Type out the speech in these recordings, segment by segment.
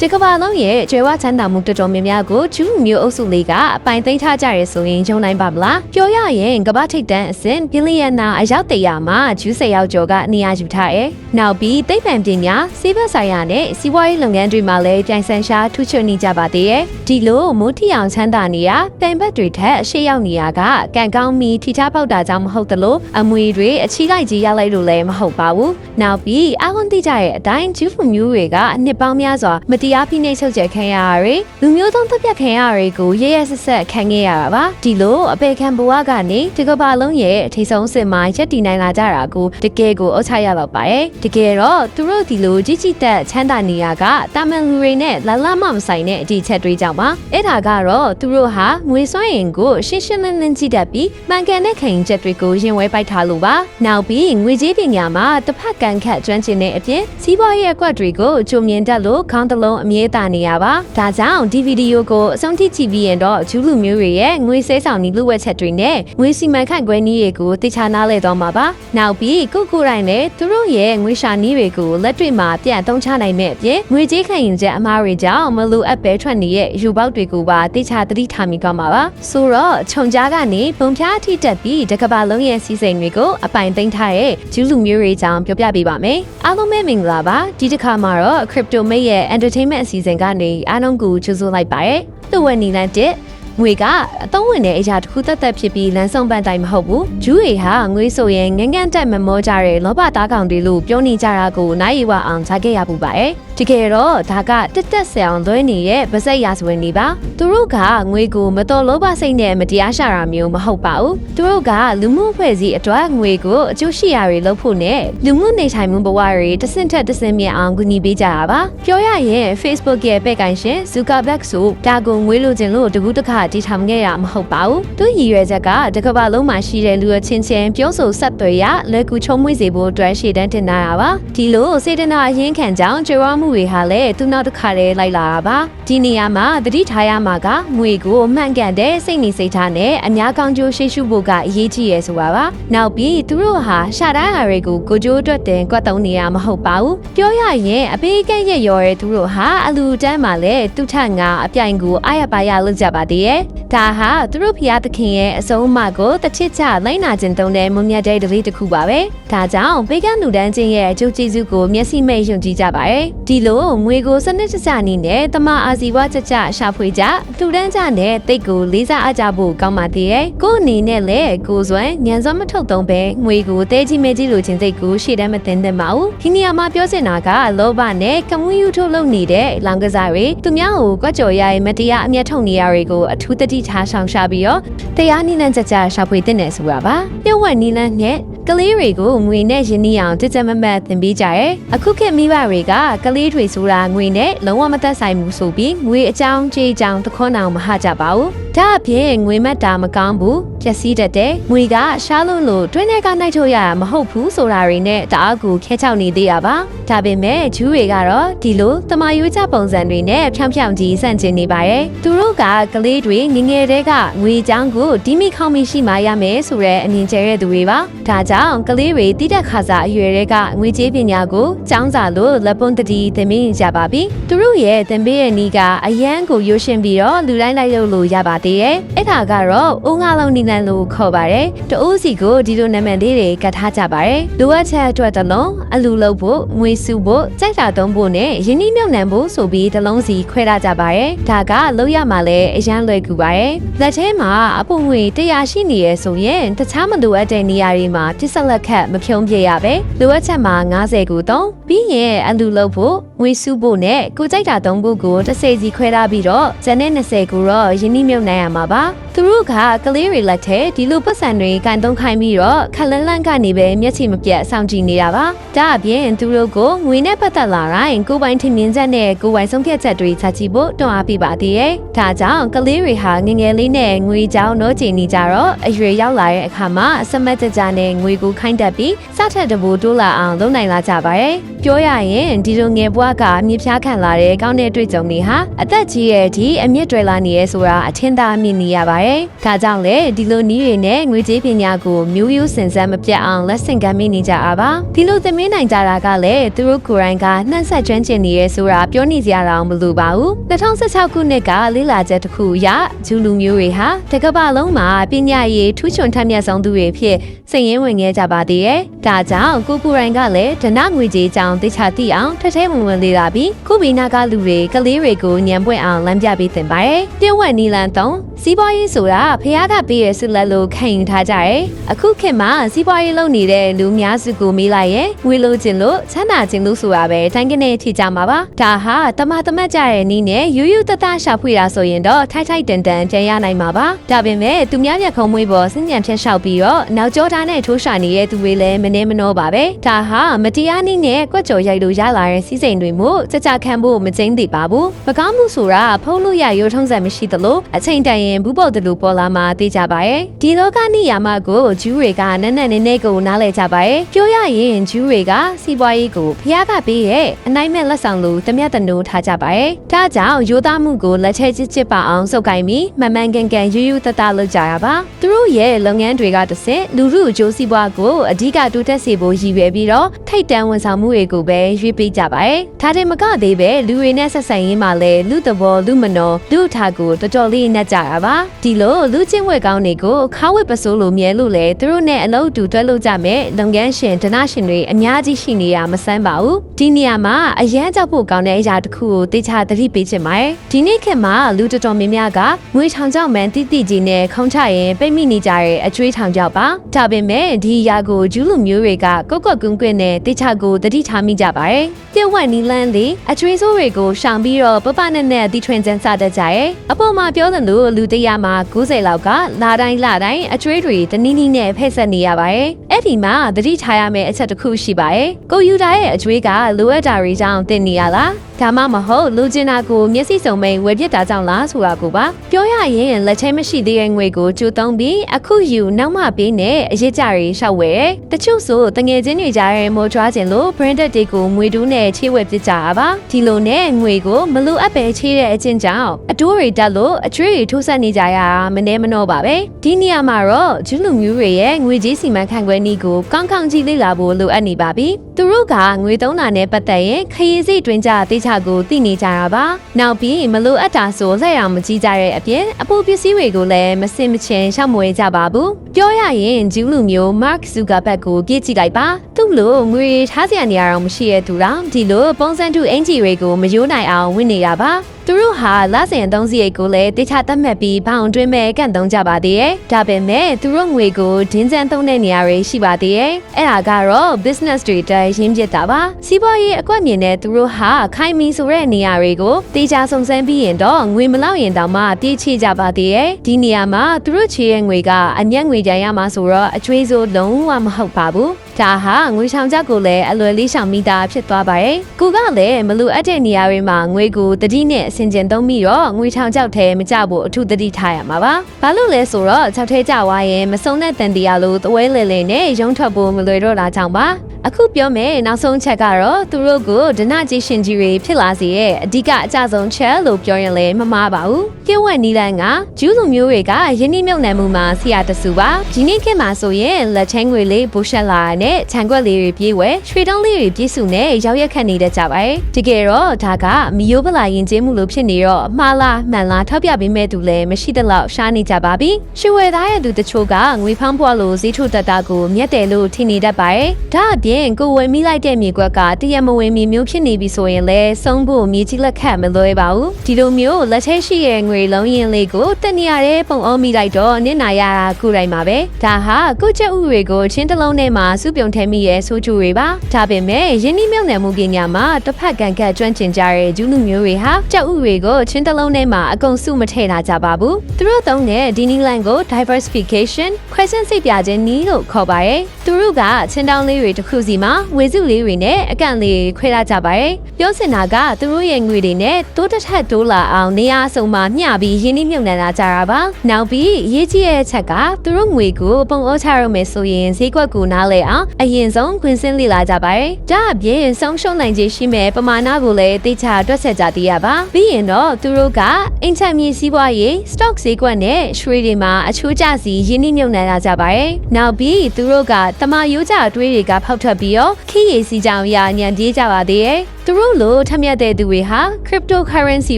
ဒီကမ္ဘာလုံးရဲ့ကျွဲဝချမ်းသာမှုတော်တော်များများကိုကျူးမျိုးအုပ်စုလေးကအပိုင်သိမ်းထားကြရဲဆိုရင်ယုံနိုင်ပါမလားပြောရရင်ကမ္ဘာထိပ်တန်းအဆင့်ဘီလီယံနာအယောက်တရာမှာဂျူးဆယ်ယောက်ကျော်ကနေရာယူထားတယ်။နောက်ပြီးသိပ္ပံပညာစီးပွားဆိုင်ရာနဲ့စီးပွားရေးလုပ်ငန်းတွေမှာလည်းပြိုင်ဆိုင်ရှားထူးချွန်နေကြပါသေးတယ်။ဒီလိုမိုးထီအောင်ချမ်းသာနေရပင်ဘက်တွေထက်အရှိရောက်နေရကကံကောင်းပြီးထိထားပေါက်တာကြောင့်မဟုတ်သလိုအမွေတွေအချီလိုက်ကြီးရလိုက်လို့လည်းမဟုတ်ပါဘူး။နောက်ပြီးအဝန်တိကြရဲ့အတိုင်းဂျူးဖူမျိုးတွေကအနှစ်ပေါင်းများစွာမတရားဖိနှိပ်ချုပ်ချယ်ခံရတာတွေလူမျိုးသုံးတပ်ပြတ်ခံရတာတွေကိုရရဆက်ဆက်ခံခဲ့ရတာပါဒီလိုအပေခံဘဝကနေဒီကမ္ဘာလုံးရဲ့အထိဆုံးစစ်မှာရက်တည်နိုင်လာကြတာကိုတကယ်ကိုအုတ်ချရတော့ပါရဲ့တကယ်တော့သူတို့ဒီလိုကြီးကြီးတက်ချမ်းသာနေရကတာမန်လူတွေနဲ့လလမမဆိုင်တဲ့အဒီချက်တွေကြောင့်ပါအဲ့ဒါကတော့သူတို့ဟာငွေစွမ်းရင်ကိုရှင်းရှင်းလင်းလင်းကြည့်တတ်ပြီးမှန်ကန်တဲ့ခံရင်ချက်တွေကိုရင်ဝဲပိုက်ထားလို့ပါနောက်ပြီးငွေကြေးပညာမှာတစ်ဖက်ကန်ခတ်ကျွမ်းကျင်တဲ့အပြင်စီးပွားရေးအကွက်တွေကိုကြုံမြင်တတ်လို့ခေါင်းတစ်လုံးအမြဲတမ်းနေရပါဒါကြောင့်ဒီဗီဒီယိုကိုအဆုံးထိကြည့်ပြီးရင်တော့ဂျူးလူမျိုးတွေရဲ့ငွေစဲဆောင်နီလူဝက်ချက်တွေနဲ့ငွေစီမံခန့်ခွဲနည်းတွေကိုသိချနားလဲတော့မှာပါနောက်ပြီးကိုကိုတိုင်းလည်းသူတို့ရဲ့ငွေရှာနည်းတွေကိုလက်တွေ့မှာပြန်သုံးချနိုင်မဲ့အပြင်ငွေကြေးခံရင်ချက်အမားတွေကြောင့်မလိုအပ်ပဲထွက်နေတဲ့ယူပေါက်တွေကိုပါသိချသတိထားမိကောင်းပါပါဆိုတော့ခြုံကြားကနေပုံဖြားအထိတက်ပြီးတကဘာလုံးရဲ့စီစဉ်တွေကိုအပိုင်သိမ်းထားတဲ့ဂျူးလူမျိုးတွေကြောင့်ပြောပြပေးပါမယ်အားလုံးပဲမင်္ဂလာပါဒီတစ်ခါမှာတော့ Crypto Mate ရဲ့ Entertainment အစီအစဉ်ကနေအားလုံးကိုကြိုဆိုလိုက်ပါရစေသူ့ဝက်နီလန်တစ် ငွေကအသုံးဝင်တဲ့အရာတစ်ခုသက်သက်ဖြစ်ပြီးလမ်းဆုံးပန်းတိုင်းမဟုတ်ဘူးဂျူးတွေဟာငွေဆိုရင်ငန်းငန်းတက်မမောကြတဲ့လောဘသားကောင်တွေလို့ပြောနေကြတာကိုနိုင်ရွာအောင်ကြားခဲ့ရပူပါရဲ့တကယ်တော့ဒါကတက်တက်ဆအောင်လွှဲနေတဲ့ဗစက်ရာဇဝင်တွေပါသူတို့ကငွေကိုမတော်လောဘစိတ်နဲ့မတရားရှာတာမျိုးမဟုတ်ပါဘူးသူတို့ကလူမှုအဖွဲ့အစည်းအတွက်ငွေကိုအကျိုးရှိရာတွေလုပ်ဖို့နဲ့လူမှုနေထိုင်မှုဘဝတွေတစ်ဆင့်ထက်တစ်ဆင့်မြင့်အောင်ကူညီပေးကြတာပါပြောရရင် Facebook ရဲ့ပဲ့ကိုင်ရှင် Zuckerberg ဆိုဒါကိုငွေလိုချင်လို့တကူးတစ်ခါတီထောင်ခဲ့ရမဟုတ်ပါဘူးသူရည်ရွယ်ချက်ကတကမ္ဘာလုံးမှာရှိတဲ့လူအချင်းချင်းပြောဆိုဆက်သွယ်ရလွယ်ကူချုံမွေ့စေဖို့အတွက်ရှေ့တန်းတင်လာတာပါဒီလိုစေတနာအရင်ခံကြောင်းကြွားမှုတွေဟာလည်းသူနောက်တစ်ခါတည်းလိုက်လာတာပါဒီနေရာမှာသတိထားရမှာကငွေကိုမှန်ကန်တဲ့စိတ်နေစိတ်ထားနဲ့အများကောင်းကျိုးရှိရှုဖို့ကအရေးကြီးရယ်ဆိုတာပါနောက်ပြီးသူတို့ဟာရှာတန်းဟာတွေကိုကိုကျိုးအတွက်တင်ကွက်တုံးနေရမဟုတ်ပါဘူးပြောရရင်အပေးကဲ့ရဲ့ရော်ရဲ့သူတို့ဟာအလူတန်းမှာလည်းသူထက်ငါအပြိုင်ကိုအားရပါရလုပ်ကြပါသေးရဲ့ဒါဟာသူတို့ဖျားသခင်ရဲ့အဆုံးအမကိုတစ်ချစ်ချလိုက်နာခြင်းတုံးတဲ့မုံမြတ်တဲ့ဒလေးတစ်ခုပါပဲဒါကြောင့်ဘေးကလူတန်းချင်းရဲ့အကျိုးကျေးဇူးကိုမျက်စိမဲ့ယုံကြည်ကြပါရဲ့ဒီလိုငွေကိုစနစ်တကျနေနဲ့တမအာစီဝါကြကြရှာဖွေကြလူတန်းကြနဲ့တိတ်ကိုလေးစားအားကြဖို့ကောင်းပါသေးရဲ့ကို့အနေနဲ့လည်းကိုယ်စွမ်းညံစွမ်းမထုတ်သုံးပဲငွေကိုတဲကြီးမဲကြီးလိုချင်စိတ်ကိုရှေ့တန်းမတင်သင့်ပါဘူးဒီနေရာမှာပြောချင်တာကလောဘနဲ့ကမွေးယူထုတ်လုပ်နေတဲ့လောင်ကစားတွေသူများကိုကွက်ကြော်ရရဲ့မတရားအမျက်ထုတ်နေရတွေကိုအထူးတတိထားဆောင်ရှာပြီးတော့တရားနိလန့်ကြကြရှာဖွေတဲ့နယ်ဆိုတာပါပြုတ်ဝက်နိလန့်နဲ့ ကလေးတွေကိုငွေနဲ့ရင်းနှီးအောင်ကြကြမမတ်သင်ပေးကြရဲအခုခေတ်မိဘတွေကကလေးတွေဆိုတာငွေနဲ့လုံးဝမသက်ဆိုင်ဘူးဆိုပြီးငွေအကြောင်းကြေးအကြောင်းတခွန်းအောင်မဟကြပါဘူးဒါအပြင်ငွေမတ်တာမကောင်းဘူးပျက်စီးတတ်တယ်ငွေကရှားလုံးလို့တွင်းထဲကနိုင်ထုတ်ရတာမဟုတ်ဘူးဆိုတာတွေနဲ့တအားကိုခဲချောက်နေသေးရပါဒါပေမဲ့ဂျူးတွေကတော့ဒီလိုတမာယိုးချပုံစံတွေနဲ့ဖြောင်ဖြောင်ကြီးဆန့်ကျင်နေပါရဲ့သူတို့ကကလေးတွေငငယ်တဲကငွေချောင်းကိုဒီမိခေါမိရှိမှရမယ်ဆိုတဲ့အမြင်ကျဲတဲ့သူတွေပါဒါကြောင့်ကလေးတွေတိတက်ခါစားအရွယ်တွေကငွေကြေးပညာကိုကျောင်းစာလို့လက်ပွန်းတတိသင်ပေးနေကြပါပြီသူတို့ရဲ့သင်ပေးတဲ့နီးကအရန်ကိုရွှရှင်ပြီးတော့လူတိုင်းလိုက်လို့လို့ရပါသေးရဲ့အဲ့ဒါကတော့ဦးငါလုံးနီလန်လို့ခေါ်ပါတယ်တူးစီကိုဒီလိုနာမည်လေးတွေကတ်ထားကြပါတယ်လိုအပ်ချက်အတွက်တစ်လုံးအလူလုပ်ဖို့ငွေစုဖို့ကြိုက်တာသုံးဖို့နဲ့ယင်းနှိမ့်မြုပ်နှံဖို့ဆိုပြီးတစ်လုံးစီခွဲထားကြပါတယ်ဒါကလောက်ရမှာလဲအရန်လွယ်ကူပါတယ်လက်ထဲမှာအပုံငွေ100ရှိနေရဆိုရင်တခြားမလိုအပ်တဲ့နေရာတွေမှာပြစ်ဆက်လက်ခတ်မဖြုံးပြရပဲလိုအပ်ချက်မှာ90ကိုသုံးပြီးရင်အလူလုပ်ဖို့ငွေစုဖို့နဲ့ကိုကြိုက်တာသုံးဖို့ကိုတစ်စိစီခွဲထားပြီးတော့ဇန်နဲ့20ကိုတော့ယင်းနှိမ့်မြုပ်နှံရမှာပါသူတို့ကကလေးတွေလက်ထဲဒီလိုပတ်စံတွေကန်သုံးခိုင်းပြီးတော့ခလန်းလန်းကနေပဲမျက်ခြေမပြတ်စောင့်ကြည့်နေတာပါဒါအပြင်သူတို့ကိုငွေနဲ့ပတ်သက်လာတိုင်းကိုယ်ပိုင်ထင်မြင်ချက်နဲ့ကိုယ်ပိုင်ဆုံးဖြတ်ချက်တွေချကြည့်ဖို့တွန်းအားပေးပါသေးရဲ့ဒါကြောင့်ကလေးတွေဟာငငယ်လေးနဲ့ငွေကြောင်းတော့ချိန်နေကြတော့အရွယ်ရောက်လာတဲ့အခါမှာအစမတ်တကြနဲ့ငွေကိုခိုင်းတတ်ပြီးစထက်တဘူတိုးလာအောင်လုပ်နိုင်လာကြပါရဲ့ပြောရရင်ဒီလိုငယ်ဘွားကမြေဖြားခံလာတဲ့ကောင်းတဲ့တွေ့ကြုံတွေဟာအသက်ကြီးရဲ့ဒီအမြင့်တွေလာနေရဲဆိုတာအထင်သာမြင်နေရပါတယ်။ဒါကြောင့်လေဒီလိုနည်းတွေနဲ့ငွေကြေးပညာကိုမျိုးရိုးစင်စမ်းမပြတ်အောင်လက်ဆင့်ကမ်းမိနေကြတာပါ။ဒီလိုသမင်းနိုင်ကြတာကလည်းသူတို့ကိုယ်တိုင်ကနှံ့ဆက်ကျွမ်းကျင်နေရဲဆိုတာပြောနေကြရအောင်မလိုပါဘူး။2016ခုနှစ်ကလေ့လာချက်တစ်ခုအရဂျူလူမျိုးတွေဟာတစ်ကမ္ဘာလုံးမှာပညာရေးထူးချွန်ထက်မြက်ဆုံးသူတွေဖြစ်စိတ်ရင်းဝင်ခဲ့ကြပါသေးတယ်။ဒါကြောင့်ကိုကိုရိုင်းကလည်းဒနငွေကြေးကြောင်းသိချာသိအောင်ထထဲဝင်ဝင်လေးလာပြီးခုဘီနာကလူတွေကလေးတွေကိုညံပွင့်အောင်လမ်းပြပေးသင်ပါတယ်။ပြည့်ဝက်နီလန်သုံးစီးပွားရေးဆိုတာဖះကပေးရဆုလက်လို့ခံယူထားကြတယ်။အခုခေတ်မှာစီးပွားရေးလုပ်နေတဲ့လူများစုကိုမေးလိုက်ရင်ငွေလိုချင်လို့ချမ်းသာခြင်းလို့ဆိုတာပဲတိုင်းကနေထိကြမှာပါ။ဒါဟာတမတမတ်ကြတဲ့နည်းနဲ့ယူယူတတရှာဖွေတာဆိုရင်တော့ထိုက်ထိုက်တန်တန်ပြန်ရနိုင်မှာပါ။ဒါပေမဲ့သူများမျက်ခုံးမွေးပေါ်စဉ့်ညံဖြတ်လျှောက်ပြီးတော့နောက်ကျောထားနဲ့ထိုးရှာနေတဲ့သူတွေလည်းမနှဲမနှောပါပဲ။ဒါဟာမတရားနည်းနဲ့ကွက်ကြော်ရိုက်လို့ရလာတဲ့စီးစိမ်တွေမို့ကြကြခံဖို့မကျင်းသေးပါဘူး။မကောင်းမှုဆိုတာဖုံးလို့ရရိုးထုံးစံမရှိသလိုအချိန်တန်ရင်ဘူးပုတ်တလူပေါ်လာမှသိကြပါရဲ့။ဒီလောကနိယာမကိုဂျူးတွေကနက်နက်နေနေကိုနားလဲကြပါရဲ့။ပြောရရင်ဂျူးတွေကစီးပွားရေးကိုဖျားကပေးရဲ့အနိုင်မဲ့လက်ဆောင်လို့တမျက်တနိုးထားကြပါရဲ့။ဒါကြောင့်ရိုးသားမှုကိုလက်ထဲချစ်ချစ်ပါအောင်စုပ်ကိုင်ပြီးမမှန်ကန်ကန်ယူယူတတလုပ်ကြရပါ။သူတို့ရဲ့လုပ်ငန်းတွေကတစ်ဆင့်လူမှုအကျိုးစီးပွားကိုအဓိကတိုးတက်စေဖို့ရည်ရွယ်ပြီးတော့ထိတ်တန်းဝန်ဆောင်မှုတွေကိုပဲရွေးပေးကြပါရဲ့။ ဒါတင်မကသေးပဲလူတွေနဲ့ဆက်ဆံရေးမှာလည်းလူသဘောလူမနောလူအထာကိုတော်တော်လေးနှက်ကြတာပါ။ဒီလိုလူချင်းဝက်ကောင်းတွေကိုခါဝက်ပစိုးလိုမြဲလို့လေသူတို့နဲ့အလုပ်အတူတွဲလုပ်ကြမယ်လုပ်ငန်းရှင်ဒနာရှင်တွေအများကြီးရှိနေရမဆန်းပါဘူး။ဒီနေရာမှာအရန်ကြောက်ဖို့ကောင်းတဲ့အရာတစ်ခုကိုတေချာသတိပေးချင်ပါတယ်။ဒီနေ့ခေတ်မှာလူတော်တော်များများကငွေထောင်ကြောက်မှန်တိတိကြီးနဲ့ခုံချရင်ပိတ်မိနေကြတဲ့အကျွေးထောင်ကြောက်ပါ။ဒါပေမဲ့ဒီအရာကိုဂျူးလူမျိုးတွေကကော့ကော့ကွင်းကွင်းနဲ့တေချာကိုတတိထားမိကြပါတယ်။ပြက်ဝက်နီလန်းလေးအကျွေးစိုးတွေကိုရှောင်ပြီးတော့ပပနဲ့နဲ့ဒီထွင်ကျန်းစတတ်ကြရဲ့။အပေါ်မှာပြောသလိုလူတရာမှာ90လောက်ကလာတိုင်းလာတိုင်းအကျွေးတွေတနည်းနည်းနဲ့ဖက်ဆက်နေရပါတယ်။အဲ့ဒီမှာတတိထားရမယ့်အချက်တစ်ခုရှိပါတယ်။ကိုယူတာရဲ့အကျွေးကလိုအပ်တာတွေကြောင့်တင်နေရလား။ဒါမှမဟုတ်လူကျင်တာကိုမျက်စိစုံမိန်ဝယ်ပြစ်တာကြောင့်လားဆိုတာကိုပါပြောရရင်လက်ထဲမရှိသေးတဲ့ငွေကိုကျိုးသုံးပြီးအခုယူနောက်မှပေးနဲ့အရေးကြတွေရှောက်ဝယ်တချို့ဆိုတငယ်ချင်းတွေကြားရဲ့မော်ထွားခြင်းလို့ branded တွေကိုငွေတူးနဲ့ချေးဝယ်ပြစ်ကြတာပါဒီလိုနဲ့ငွေကိုမလိုအပ်ပဲချေးတဲ့အချင်းကြောင့်အတိုးတွေတက်လို့အချွေးတွေထိုးဆက်နေကြရတာမနှဲမနှောပါပဲဒီနေရာမှာတော့ဂျူးလူမျိုးတွေရဲ့ငွေကြေးစီမံခန့်ခွဲနည်းကိုကောင်းကောင်းကြည့်လေ့လာဖို့လိုအပ်နေပါပြီသူတို့ကငွေသုံးတာနဲ့ပတ်သက်ရင်ခရီးစိတ်တွင်ကြတေချာကိုသိနေကြတာပါနောက်ပြီးမလိုအပ်တာဆိုလက်ရမကြည့်ကြတဲ့အပြင်အပူပစ္စည်းတွေကိုလည်းမစင်မချင်ရှောက်မွေကြပါဘူးပြောရရင်ဂျူးလူမျိုး Mark Zuckerberg ကိုကြည့်ကြည့်လိုက်ပါသူ့လိုငွေထားစရာနေရာတော့မရှိရသူတော့ဒီလိုပုံစံတူအင်ဂျီတွေကိုမယိုးနိုင်အောင်ဝင်နေတာပါ သူတို့ဟာလစဉ်သုံးစရိတ်ကိုလည်းတေချာသတ်မှတ်ပြီးဘောင်တွင်းမဲ့ကန့်သုံးကြပါသေးရဲ့။ဒါပေမဲ့သူတို့ငွေကိုဒင်းကျန်းသုံးတဲ့နေရာတွေရှိပါသေးရဲ့။အဲ့ဒါကတော့ business တွေတိုင်ရင်းပြတာပါ။စီးပွားရေးအကွက်မြင်တဲ့သူတို့ဟာခိုင်မီဆိုတဲ့နေရာတွေကိုတေချာစုံစမ်းပြီးရင်တော့ငွေမလောက်ရင်တောင်မှပြေးချကြပါသေးရဲ့။ဒီနေရာမှာသူတို့ချေရဲ့ငွေကအမျက်ငွေကြရမှာဆိုတော့အကျွေးစိုးလုံးဝမဟုတ်ပါဘူး။ဒါဟာငွေချောင်ချက်ကိုလည်းအလွယ်လေးရှောင်မိတာဖြစ်သွားပါတယ်။ကိုကလည်းမလူအပ်တဲ့နေရာတွေမှာငွေကိုတတိနဲ့အဆင်ကျင်သုံးပြီးတော့ငွေချောင်ချက်ထဲမကြဖို့အထူးတတိထားရမှာပါ။ဘာလို့လဲဆိုတော့ချက်ထဲကြွားရင်မစုံတဲ့တန်တရားလိုသဝဲလေလေနဲ့ရုံထွက်ဖို့မလွယ်တော့တာကြောင့်ပါ။အခုပြောမယ်နောက်ဆုံးချက်ကတော့သူတို့ကိုဒနာကြီးရှင်ကြီးတွေဖြစ်လာစေရဲ့အဓိကအကြဆုံးချက်လို့ပြောရင်လည်းမမှားပါဘူး။ကိဝက်နီလန်ကဂျူးလူမျိုးတွေကယင်းနှမြုပ်နှံမှုမှာဆရာတဆူပါဒီနေ့ခေတ်မှာဆိုရင်လက်ချင်းငွေလေးဘူရှက်လာနဲ့ခြံကွက်လေးတွေပြေးဝဲရွှေတုံးလေးတွေပြေးစုနဲ့ရောက်ရက်ခတ်နေတဲ့ကြပါတယ်။တကယ်တော့ဒါကမီယိုးပလာရင်ကျေးမှုလို့ဖြစ်နေတော့မှားလားမှန်လားထောက်ပြပေးမဲ့သူလည်းမရှိတဲ့လောက်ရှားနေကြပါပြီ။ရွှေဝယ်သားရဲ့သူတချို့ကငွေဖောင်းပွားလို့ဈေးထုတ်တတ်တာကိုမြတ်တယ်လို့ထင်နေတတ်ပါတယ်။ဒါအပြင်ကိုဝယ်မိလိုက်တဲ့မြေကွက်ကတရမဝင်မြေမျိုးဖြစ်နေပြီဆိုရင်လည်းဆုံးဖို့မြေကြီးလက်ခတ်မလွဲပါဘူး။ဒီလိုမျိုးလက်ထဲရှိရဲ့ငွေလုံးရင်လေးကိုတနေရာတဲ့ပုံအောင်မိလိုက်တော့နင့်နာရတာကိုယ်တိုင်ပါပဲ။ဒါဟာကိုချက်ဥတွေကိုချင်းတစ်လုံးထဲမှာစုပြုံထဲမိရဲ့ဆိုးကျူတွေပါ။ဒါပေမဲ့ယင်းနှိမ့်မြုံနယ်မှုကညာမှာတစ်ဖက်ကန်ကတ်ကျွမ်းကျင်ကြတဲ့ဂျူးလူမျိုးတွေဟာကြောက်ဥတွေကိုချင်းတစ်လုံးထဲမှာအကုန်စုမထည့်ထားကြပါဘူးသူတို့သုံးတဲ့ဒီနီလန်ကို diversification ခွဲခြမ်းစိတ်ပြခြင်းနီးလို့ခေါ်ပါတယ်သူတို့ကချင်းတောင်းလေးတွေတစ်ခုစီမှာဝေစုလေးတွေနဲ့အကန့်လေးတွေခွဲထားကြပါတယ်ပြောစင်တာကသူတို့ရဲ့ငွေတွေနဲ့တိုးတစ်ထက်တိုးလာအောင်နေရာအစုံမှာမျှပြီးရင်းနှီးမြှုပ်နှံလာကြတာပါနောက်ပြီးအရေးကြီးတဲ့အချက်ကသူတို့ငွေကိုပုံအောချရမယ်ဆိုရင်ဈေးကွက်ကိုနားလဲအောင်အရင်ဆုံးခွင့်စင်းလေ့လာကြပါတယ်ဒါအပြင်ဆုံးရှုံးနိုင်ခြေရှိမဲ့ပမာဏကိုလည်းသိချတွက်ဆက်ကြသေးရပါပြီးရင်တော့သူတို့ကအင်ချမ်မြေစီးပွားရေး stock ဈေးကွက်နဲ့ရွှေတွေမှာအချိုးကျစီရင်းနှီးမြှုပ်နှံလာကြပါတယ်နောက်ပြီးသူတို့ကတမယိုးကြအတွေးတွေကဖောက်ထွက်ပြီးတော့ခီးရည်စီကြောင်ရညံပြေးကြပါသေးတယ် သူတို့လိုထက်မြက်တဲ့သူတွေဟာ cryptocurrency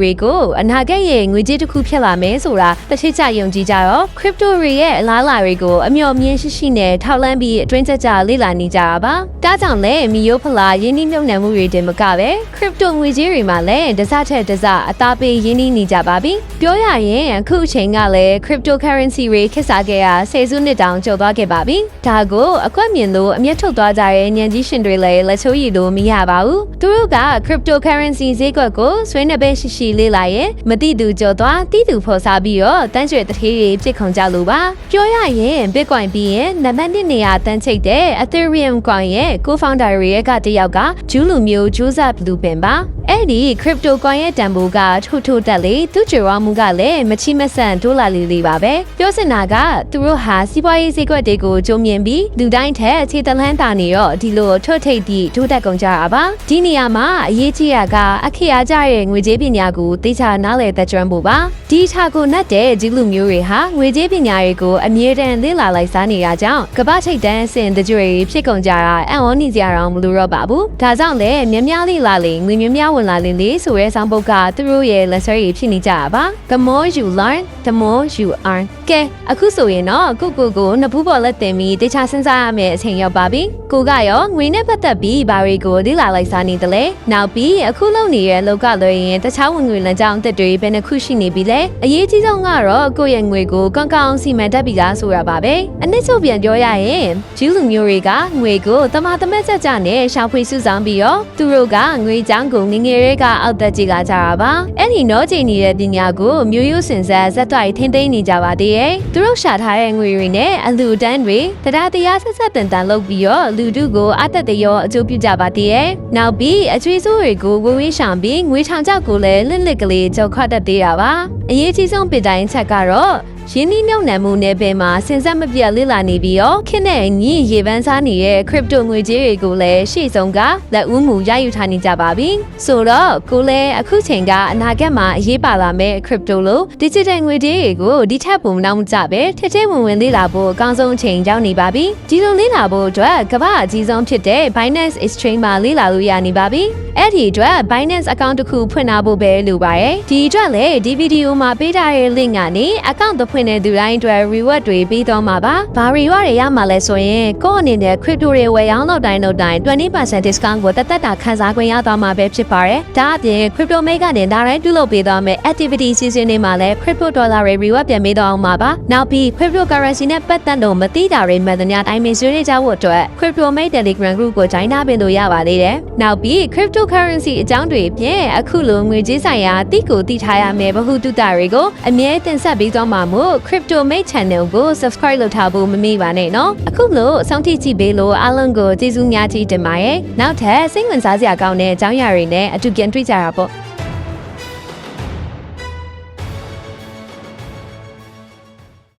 တွေကိုအနာဂတ်ရဲ့ငွေကြေးတစ်ခုဖြစ်လာမယ်ဆိုတာတစ်ချိကြယုံကြည်ကြတော့ crypto တွေရဲ့အလားအလာတွေကိုအမျှော်မြင်ရှိရှိနဲ့ထောက်လန်းပြီးအတွင်းကျကျလေ့လာနေကြတာပါ။ဒါကြောင့်လည်းမီယိုဖလာရင်းနှီးမြှုပ်နှံမှုတွေတင်မကပဲ crypto ငွေကြေးတွေမှာလည်းတစ်စထက်တစ်စအသားပေးရင်းနှီးနေကြပါပြီ။ပြောရရင်အခုအချိန်ကလည်း cryptocurrency တွေခေတ်စားခဲ့တာဆယ်စုနှစ်တောင်ကျော်သွားခဲ့ပါပြီ။ဒါကိုအကွက်မြင်လို့အမျက်ထုတ်သွားကြတဲ့ညံကြီးရှင်တွေလည်းလက်ချိုးရည်လို့မရပါဘူး။သူတို့က cryptocurrency ဈေးကွက်ကိုဆွေးနွေးပဲရှိရှိလေးလာရင်မတိသူကြော်သွားတိသူဖော်စားပြီးတော့တန်းကျွေတထေးတွေပြစ်ခုံကြလို့ပါပြောရရင် Bitcoin ပြီးရင်နံပါတ်1နေရာတန်းချိတ်တဲ့ Ethereum coin ရဲ့ co-founder ရဲ့ကတယောက်ကဂျူးလူမျိုး Joseph Lubin ပါအဲ့ဒီ crypto coin ရဲ့တန်ဖိုးကထိုးထိုးတက်လေသူကြွယ်ဝမှုကလည်းမချိမဆန့်ဒိုးလာလေးလေးပါပဲပြောစင်တာကသူတို့ဟာစီးပွားရေးဈေးကွက်တွေကိုကြုံမြင်ပြီးလူတိုင်းထက်အခြေတလန်းတာနေတော့ဒီလိုထွတ်ထိပ်ပြီးဒိုးတက်ကုန်ကြတာပါဒီနေရာမှာအရေးကြီးတာကအခရာကြရဲ့ငွေကြေးပညာကိုသိချာနားလည်သက်ကျွမ်းဖို့ပါဒီထားကိုနှက်တဲ့ဒီလူမျိုးတွေဟာငွေကြေးပညာတွေကိုအမြဲတမ်းလေ့လာလိုက်စားနေတာကြောင့်ကမ္ဘာထိပ်တန်းအဆင့်တကြွေဖြစ်ကုန်ကြတာအံ့ဩနေကြရအောင်မလို့တော့ပါဘူးဒါကြောင့်လည်းမြများများလေးလာလေငွေမြများဝင်လာလေလေဆိုရဲဆောင်ပုတ်ကသူတို့ရဲ့လက်ဆွဲရည်ဖြစ်နေကြတာပါ The more you learn the more you earn ကဲအခုဆိုရင်တော့ကိုကိုကိုနဘူးပေါ်လက်တင်ပြီးတခြားစဉ်းစားရမယ့်အချိန်ရောက်ပါပြီကိုကရောငွေနဲ့ပတ်သက်ပြီးဘာတွေကိုလေ့လာလိုက်စားနေတယ်လဲနောက်ပြီးအခုလုံနေတဲ့လောကလွှဲရင်တခြားဝင်ငွေလမ်းကြောင်းအသစ်တွေဘယ်နှခုရှိနေပြီလဲအရေးကြီးဆုံးကတော့ကိုယ့်ရဲ့ငွေကိုကောင်းကောင်းစီမံတတ်ပြီးသားဆိုတာပါပဲအနည်းဆုံးပြန်ပြောရရင်ဂျူးလူမျိုးတွေကငွေကိုတမတမက်ကြကြနဲ့ရှာဖွေစုဆောင်ပြီးတော့သူတို့ကငွေချောင်းကိုငငယ်တွေကအောက်သက်ကြည့်လာကြတာပါအဲ့ဒီနောချိန်နေတဲ့ပညာကိုမျိုးရိုးစင်ဆက်ဇက်တိုက်ထိမ့်သိမ်းနေကြပါသေးတယ်သူတို့ရှာထားတဲ့ငွေတွေနဲ့အလူတန်းတွေတရားတရားဆက်ဆက်တန်တန်လုပ်ပြီးတော့လူတို့ကိုအသက်တရောအကျိုးပြုကြပါသေးတယ်နောက်ပြီးအကျွေးစိုးတွေကိုဝေဝေးရှောင်ပြီးငွေထောင်ချောက်ကိုလည်းလစ်လစ်ကလေးကြောက်ခတ်တတ်သေးတာပါအရေးကြီးဆုံးပစ်တိုင်းချက်ကတော့ ရင်းနှီးမြှုပ်နှံမှုနယ်ပယ်မှာစင်ဆက်မပြတ်လေ့လာနေပြီးတော့ခင်းနဲ့ညီရေပန်းစားနေတဲ့ crypto ငွေကြေးတွေကိုလည်းရှေ့ဆုံးကလက်ဦးမှုရယူထားနေကြပါပြီ။ဆိုတော့ကိုလည်းအခုချိန်ကအနာဂတ်မှာအရေးပါလာမယ့် crypto လို့ digital ငွေကြေးတွေကိုဒီထက်ပုံနောက်မကြပဲထထဝင်ဝင်လေ့လာဖို့အကောင်းဆုံးအချိန်ရောက်နေပါပြီ။ဒီလိုလေ့လာဖို့အတွက်ကမ္ဘာအကြီးဆုံးဖြစ်တဲ့ Binance Exchange မှာလေ့လာလို့ရနေပါပြီ။အဲ့ဒီအတွက် Binance account တစ်ခုဖွင့်ထားဖို့ပဲလိုပါတယ်။ဒီအတွက်လည်းဒီဗီဒီယိုမှာပေးထားတဲ့ link ကနေ account တစ်ဖွင့်တဲ့သူတိုင်းအတွက် reward တွေပေးတော့မှာပါ။ဘာ reward တွေရမှာလဲဆိုရင်ကိုယ့်အနေနဲ့ crypto တွေဝယ်ရောင်းတော့တိုင်းတော့တိုင်း20% discount ကိုတက်တက်တာခန်းစားခွင့်ရသွားမှာပဲဖြစ်ပါတယ်။ဒါအပြင် crypto make ကနေဒါတိုင်းပြုလုပ်ပေးသွားမယ့် activity season တွေမှာလည်း crypto dollar တွေ reward ပြန်ပေးတော့အောင်ပါပါ။နောက်ပြီး crypto currency နဲ့ပတ်သက်လို့မသိတာတွေမှန်သမျှတိုင်းပင်ဆွေးနွေးကြဖို့အတွက် crypto make telegram group ကို join ထားပေးလို့ရပါသေးတယ်။နောက်ပြီး cryptocurrency အကြောင်းတွေအပြင်အခုလိုငွေကြေးဆိုင်ရာတိကိုတိထားရမယ့်ဗဟုသုတတွေကိုအမြဲတင်ဆက်ပေးသွားမှာမို့ crypto make channel ကို subscribe လုပ်ထားဖို့မမေ့ပါနဲ့နော်အခုလို့အဆုံးထိကြည့်ပေးလို့အားလုံးကိုကျေးဇူးများကြီးတင်ပါတယ်နောက်ထပ်စိတ်ဝင်စားစရာကောင်းတဲ့အကြောင်းအရာတွေနဲ့အတူပြန်တွေ့ကြတာပေါ့